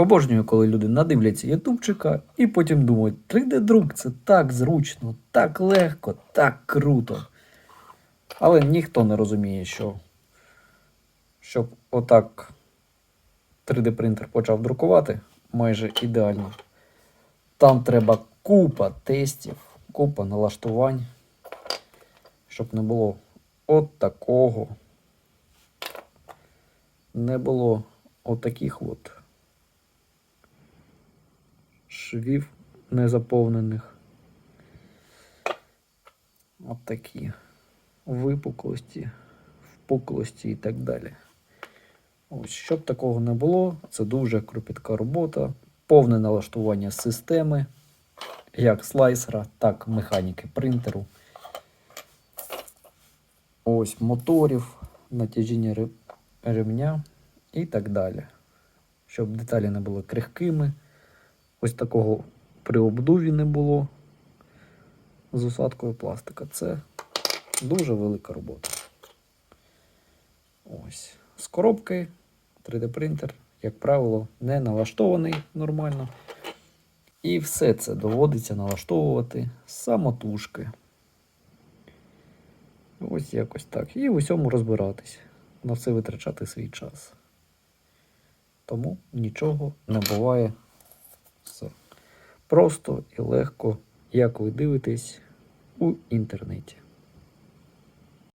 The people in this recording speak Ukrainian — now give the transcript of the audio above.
Обожнюю, коли люди надивляться ютубчика і потім думають, 3D-друк це так зручно, так легко, так круто. Але ніхто не розуміє, що щоб отак 3D принтер почав друкувати майже ідеально. Там треба купа тестів, купа налаштувань, щоб не було от такого. Не було от таких от швів незаповнених. От такі випуклості, впуклості і так далі. Ось, щоб такого не було, це дуже кропітка робота, повне налаштування системи, як слайсера, так і механіки принтеру. Ось моторів, натяжіння ре- ремня і так далі. Щоб деталі не були крихкими. Ось такого при обдуві не було з усадкою пластика. Це дуже велика робота. Ось. З коробки 3D принтер, як правило, не налаштований нормально. І все це доводиться налаштовувати самотужки. Ось якось так. І в усьому розбиратись. На все витрачати свій час. Тому нічого не буває все просто і легко, як ви дивитесь у інтернеті.